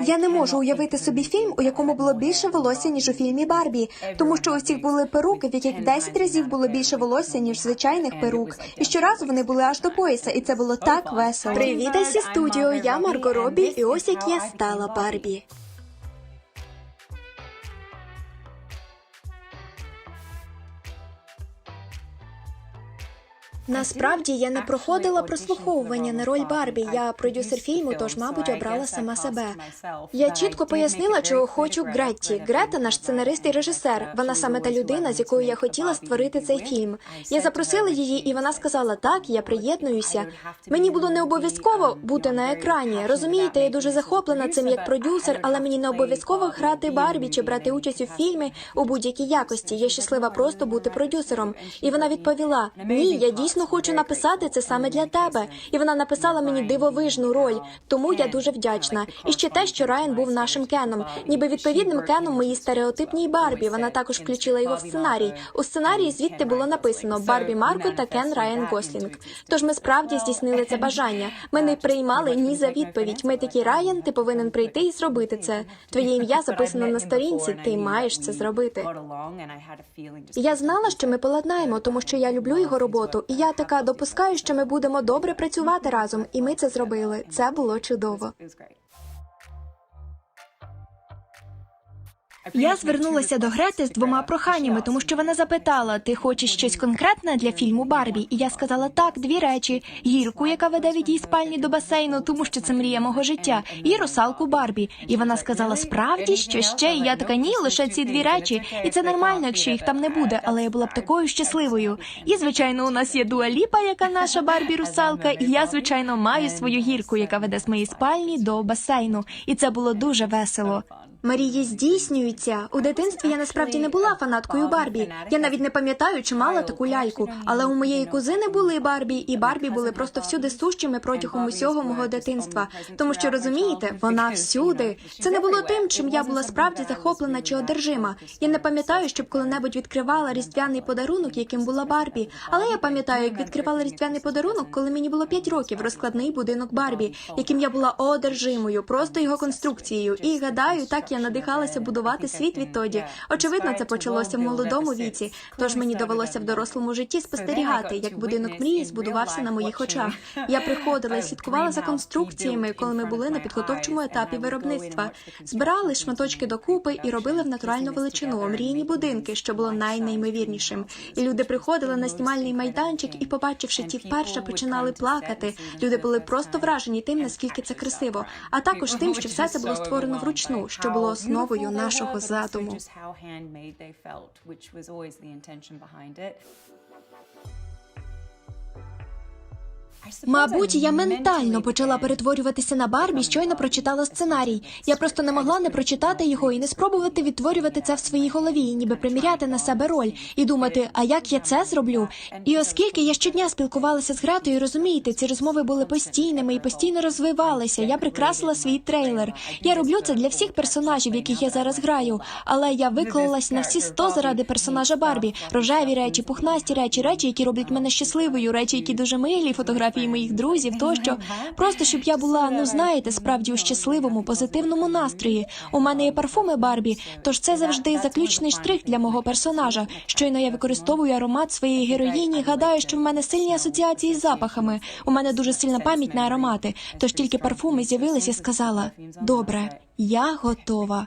Я не можу уявити собі фільм, у якому було більше волосся, ніж у фільмі Барбі, тому що у всіх були перуки, в яких 10 разів було більше волосся, ніж звичайних перук. І щоразу вони були аж до пояса, і це було так весело. Привіт, Айсі студіо. Я Марго Робі, і ось як я стала Барбі. Насправді я не проходила прослуховування на роль Барбі. Я продюсер фільму, тож, мабуть, обрала сама себе. Я чітко пояснила, чого хочу Гретті. Грета наш сценарист і режисер. Вона саме та людина, з якою я хотіла створити цей фільм. Я запросила її, і вона сказала: так, я приєднуюся. Мені було не обов'язково бути на екрані. Розумієте, я дуже захоплена цим як продюсер, але мені не обов'язково грати Барбі чи брати участь у фільмі у будь-якій якості. Я щаслива просто бути продюсером. І вона відповіла: Ні, я дійсно хочу написати це саме для тебе. І вона написала мені дивовижну роль, тому я дуже вдячна. І ще те, що Райан був нашим Кеном, ніби відповідним Кеном моїй стереотипній Барбі. Вона також включила його в сценарій. У сценарії звідти було написано Барбі Марко та Кен Райан Гослінг. Тож ми справді здійснили це бажання. Ми не приймали ні за відповідь. Ми такі Райан, ти повинен прийти і зробити це. Твоє ім'я записано на сторінці. Ти маєш це зробити. Я знала, що ми поладнаємо, тому що я люблю його роботу, і я така допускаю, що ми будемо добре працювати разом, і ми це зробили. Це було чудово. Я звернулася до Грети з двома проханнями, тому що вона запитала: ти хочеш щось конкретне для фільму Барбі? І я сказала так, дві речі: гірку, яка веде від її спальні до басейну, тому що це мрія мого життя, і русалку Барбі. І вона сказала: справді, що ще? І я така ні, лише ці дві речі. І це нормально, якщо їх там не буде. Але я була б такою щасливою. І звичайно, у нас є Дуаліпа, яка наша Барбі русалка. І я, звичайно, маю свою гірку, яка веде з моєї спальні до басейну. І це було дуже весело. Мрії здійснюються. У дитинстві я насправді не була фанаткою Барбі. Я навіть не пам'ятаю, чи мала таку ляльку. Але у моєї кузини були Барбі, і Барбі були просто всюди сущими протягом усього мого дитинства. Тому що розумієте, вона всюди. Це не було тим, чим я була справді захоплена чи одержима. Я не пам'ятаю, щоб коли-небудь відкривала різдвяний подарунок, яким була Барбі. Але я пам'ятаю, як відкривала різдвяний подарунок, коли мені було 5 років, розкладний будинок Барбі, яким я була одержимою, просто його конструкцією. І гадаю, так я надихалася будувати світ відтоді. Очевидно, це почалося в молодому віці. Тож мені довелося в дорослому житті спостерігати, як будинок мрії збудувався на моїх очах. Я приходила і слідкувала за конструкціями, коли ми були на підготовчому етапі виробництва. Збирали шматочки докупи і робили в натуральну величину мрійні будинки, що було найнеймовірнішим. І люди приходили на знімальний майданчик і, побачивши ті вперше, починали плакати. Люди були просто вражені тим, наскільки це красиво, а також тим, що все це було створено вручну, що було основою нашого задуму. Мабуть, я ментально почала перетворюватися на Барбі, щойно прочитала сценарій. Я просто не могла не прочитати його і не спробувати відтворювати це в своїй голові, ніби приміряти на себе роль і думати, а як я це зроблю? І оскільки я щодня спілкувалася з Гретою, розумієте, ці розмови були постійними і постійно розвивалися. Я прикрасила свій трейлер. Я роблю це для всіх персонажів, яких я зараз граю. Але я виклалась на всі сто заради персонажа Барбі. Рожеві речі, пухнасті речі, речі, які роблять мене щасливою, речі, які дуже милі, фотографії моїх друзів, тощо просто щоб я була, ну знаєте, справді у щасливому, позитивному настрої. У мене є парфуми Барбі, тож це завжди заключний штрих для мого персонажа. Щойно я використовую аромат своєї героїні. Гадаю, що в мене сильні асоціації з запахами. У мене дуже сильна пам'ять на аромати. Тож тільки парфуми з'явилися сказала: добре, я готова.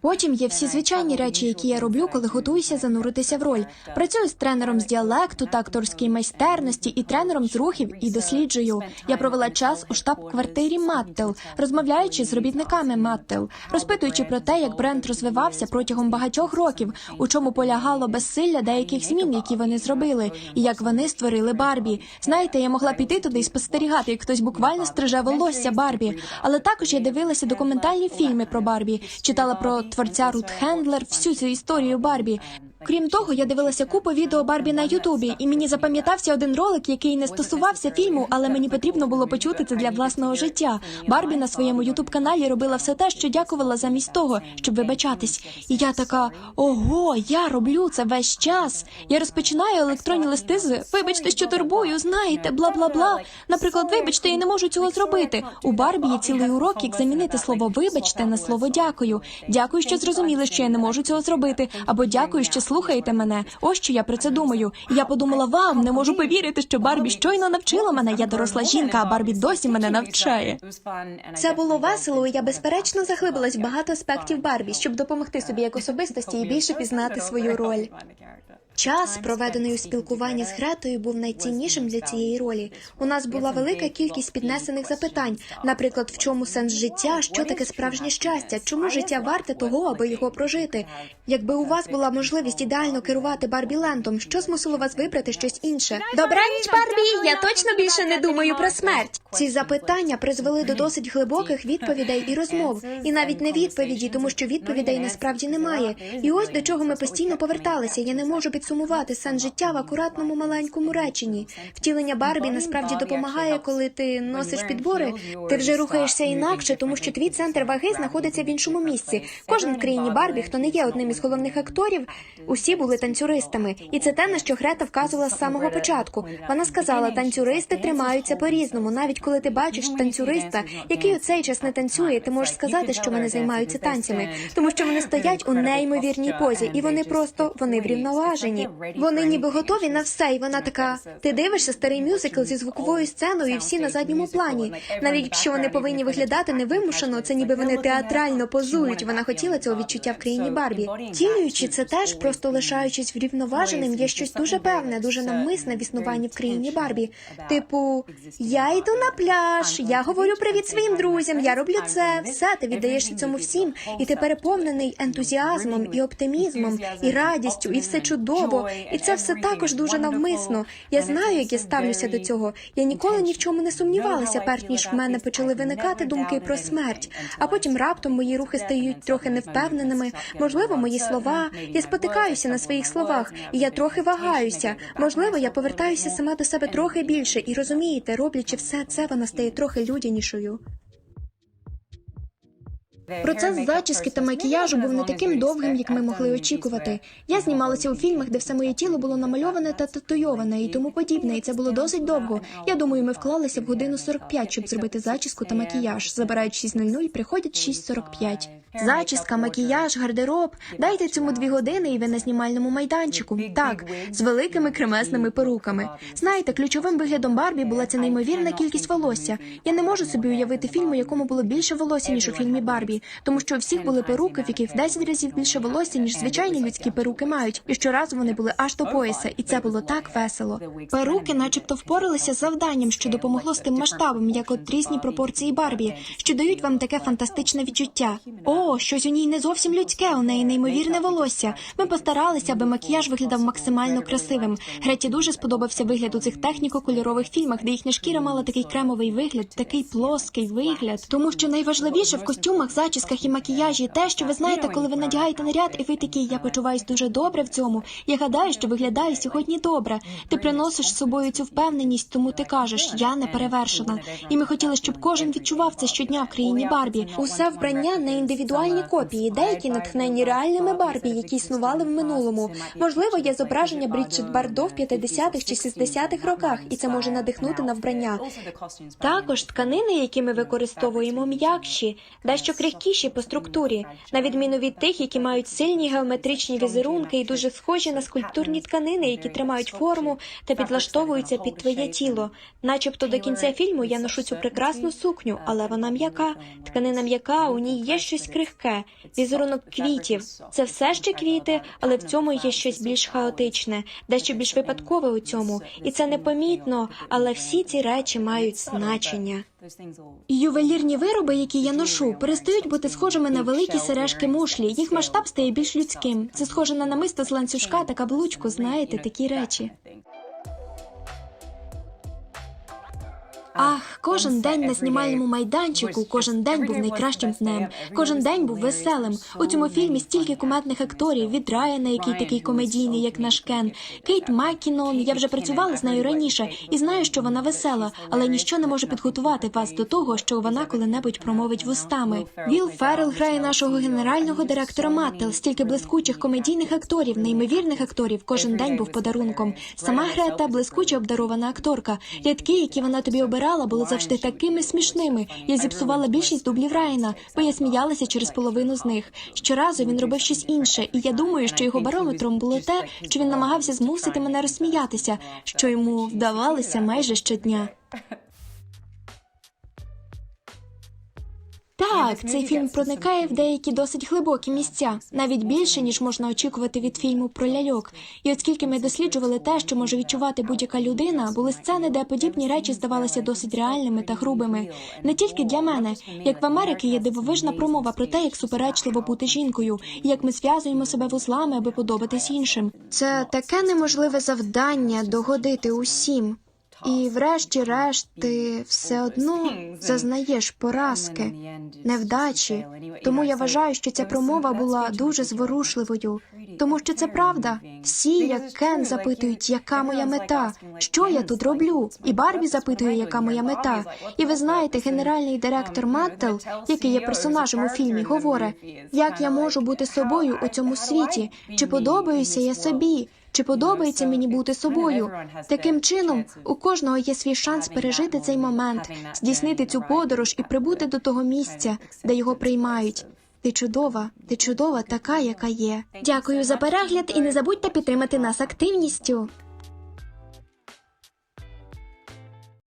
Потім є всі звичайні речі, які я роблю, коли готуюся зануритися в роль. Працюю з тренером з діалекту та акторської майстерності і тренером з рухів і досліджую. Я провела час у штаб-квартирі Маттел, розмовляючи з робітниками Маттел, розпитуючи про те, як бренд розвивався протягом багатьох років, у чому полягало безсилля деяких змін, які вони зробили, і як вони створили Барбі. Знаєте, я могла піти туди і спостерігати, як хтось буквально стриже волосся Барбі. Але також я дивилася документальні фільми про Барбі, читала про творця Рут Хендлер, всю цю історію Барбі. Крім того, я дивилася купу відео Барбі на Ютубі, і мені запам'ятався один ролик, який не стосувався фільму, але мені потрібно було почути це для власного життя. Барбі на своєму Ютуб каналі робила все те, що дякувала замість того, щоб вибачатись. І я така: ого, я роблю це весь час. Я розпочинаю електронні листи з вибачте, що турбую, знаєте, бла бла бла. Наприклад, вибачте, я не можу цього зробити. У Барбі є цілий урок, як замінити слово вибачте на слово дякую. Дякую, що зрозуміли, що я не можу цього зробити. Або дякую, що слухаєте мене. Ось що я про це думаю. Я подумала, вау, не можу повірити, що Барбі щойно навчила мене. Я доросла жінка, а Барбі досі мене навчає. Це було весело. і Я безперечно заглибилась в багато аспектів Барбі, щоб допомогти собі як особистості і більше пізнати свою роль. Час, проведений у спілкуванні з Гретою, був найціннішим для цієї ролі. У нас була велика кількість піднесених запитань, наприклад, в чому сенс життя, що таке справжнє щастя, чому життя варте того, аби його прожити. Якби у вас була можливість ідеально керувати Барбі Лендом, що змусило вас вибрати щось інше? Добраніч, Барбі! Я точно більше не думаю про смерть. Ці запитання призвели до досить глибоких відповідей і розмов, і навіть не відповіді, тому що відповідей насправді немає. І ось до чого ми постійно поверталися. Я не можу підсумувати сенс життя в акуратному маленькому реченні. Втілення Барбі насправді допомагає, коли ти носиш підбори. Ти вже рухаєшся інакше, тому що твій центр ваги знаходиться в іншому місці. Кожен в країні Барбі, хто не є одним із головних акторів, усі були танцюристами, і це те, на що Грета вказувала з самого початку. Вона сказала, танцюристи тримаються по-різному. Навіть коли ти бачиш танцюриста, який у цей час не танцює, ти можеш сказати, що вони займаються танцями, тому що вони стоять у неймовірній позі, і вони просто вони врівноважені. Вони ніби готові на все, і вона така. Ти дивишся старий мюзикл зі звуковою сценою, і всі на задньому плані. Навіть якщо вони повинні виглядати невимушено, це ніби вони театрально позують. Вона хотіла цього відчуття в країні Барбі. Тілюючи це теж, просто лишаючись врівноваженим, є щось дуже певне, дуже навмисне в існуванні в країні Барбі. Типу, я йду на пляж, я говорю привіт своїм друзям, я роблю це. Все, ти віддаєшся цьому всім, і ти переповнений ентузіазмом і оптимізмом, і радістю, і все чудово. І це все також дуже навмисно. Я знаю, як я ставлюся до цього. Я ніколи ні в чому не сумнівалася, перш ніж в мене почали виникати думки про смерть. А потім раптом мої рухи стають трохи невпевненими. Можливо, мої слова. Я спотикаюся на своїх словах, і я трохи вагаюся. Можливо, я повертаюся сама до себе трохи більше, і розумієте, роблячи все це, вона стає трохи людянішою. Процес зачіски та макіяжу був не таким довгим, як ми могли очікувати. Я знімалася у фільмах, де все моє тіло було намальоване та татуйоване і тому подібне, і це було досить довго. Я думаю, ми вклалися в годину 45, щоб зробити зачіску та макіяж. Забирають 6.00 і приходять 6.45. Зачіска, макіяж, гардероб. Дайте цьому дві години, і ви на знімальному майданчику. Так, з великими кремесними перуками. Знаєте, ключовим виглядом Барбі була ця неймовірна кількість волосся. Я не можу собі уявити фільм, у якому було більше волосся, ніж у фільмі Барбі, тому що у всіх були перуки, в яких в 10 разів більше волосся, ніж звичайні людські перуки мають. І щоразу вони були аж до пояса, і це було так весело. Перуки, начебто, впоралися з завданням, що допомогло з тим масштабом, як от різні пропорції Барбі, що дають вам таке фантастичне відчуття. О, щось у ній не зовсім людське, у неї неймовірне волосся. Ми постаралися, аби макіяж виглядав максимально красивим. Греті дуже сподобався вигляд у цих техніко-кольорових фільмах, де їхня шкіра мала такий кремовий вигляд, такий плоский вигляд. Тому що найважливіше в костюмах, зачісках і макіяжі те, що ви знаєте, коли ви надягаєте наряд, і ви такі, я почуваюсь дуже добре в цьому. Я гадаю, що виглядаю сьогодні добре. Ти приносиш з собою цю впевненість, тому ти кажеш, я не перевершена. І ми хотіли, щоб кожен відчував це щодня в країні Барбі. Усе вбрання не індивідуальні копії, деякі натхнені реальними Барбі, які існували в минулому. Можливо, є зображення Бріджит Бардо в 50-х чи 60-х роках, і це може надихнути на вбрання. Також тканини, які ми використовуємо, м'якші, дещо крихкіші по структурі, на відміну від тих, які мають сильні геометричні візерунки і дуже схожі на скульптурні тканини, які тримають форму та підлаштовуються під твоє тіло. Начебто до кінця фільму я ношу цю прекрасну сукню, але вона м'яка. Тканина м'яка, у ній є щось крихке, візерунок квітів. Це все ще квіти, але в цьому є щось більш хаотичне, дещо більш випадкове у цьому, і це непомітно, але всі ці речі мають значення. Ювелірні вироби, які я ношу, перестають бути схожими на великі сережки мушлі. Їх масштаб стає більш людським. Це схоже на намисто з ланцюжка та каблучку. Знаєте, такі речі. Ах, кожен день на знімальному майданчику, кожен день був найкращим днем. Кожен день був веселим. У цьому фільмі стільки кумедних акторів від Райана, який такий комедійний, як наш Кен, Кейт Маккінон. Я вже працювала з нею раніше і знаю, що вона весела, але ніщо не може підготувати вас до того, що вона коли-небудь промовить вустами. Віл Феррел грає нашого генерального директора Маттел. Стільки блискучих комедійних акторів, неймовірних акторів. Кожен день був подарунком. Сама Грета блискуче обдарована акторка. Рядки, які вона тобі обирала, були завжди такими смішними. Я зіпсувала більшість дублів Райана, бо я сміялася через половину з них. Щоразу він робив щось інше, і я думаю, що його барометром було те, що він намагався змусити мене розсміятися, що йому вдавалося майже щодня. Так, цей фільм проникає в деякі досить глибокі місця, навіть більше ніж можна очікувати від фільму про ляльок. І оскільки ми досліджували те, що може відчувати будь-яка людина, були сцени, де подібні речі здавалися досить реальними та грубими. Не тільки для мене, як в Америці є дивовижна промова про те, як суперечливо бути жінкою, і як ми зв'язуємо себе вузлами, аби подобатись іншим. Це таке неможливе завдання догодити усім. І врешті-решт ти все одно зазнаєш поразки, невдачі. Тому я вважаю, що ця промова була дуже зворушливою, тому що це правда. Всі, як Кен, запитують, яка моя мета, що я тут роблю, і Барбі запитує, яка моя мета. І ви знаєте, генеральний директор Маттел, який є персонажем у фільмі, говорить, як я можу бути собою у цьому світі, чи подобаюся я собі. Чи подобається мені бути собою? Таким чином, у кожного є свій шанс пережити цей момент, здійснити цю подорож і прибути до того місця, де його приймають. Ти чудова, ти чудова, така, яка є. Дякую за перегляд і не забудьте підтримати нас активністю.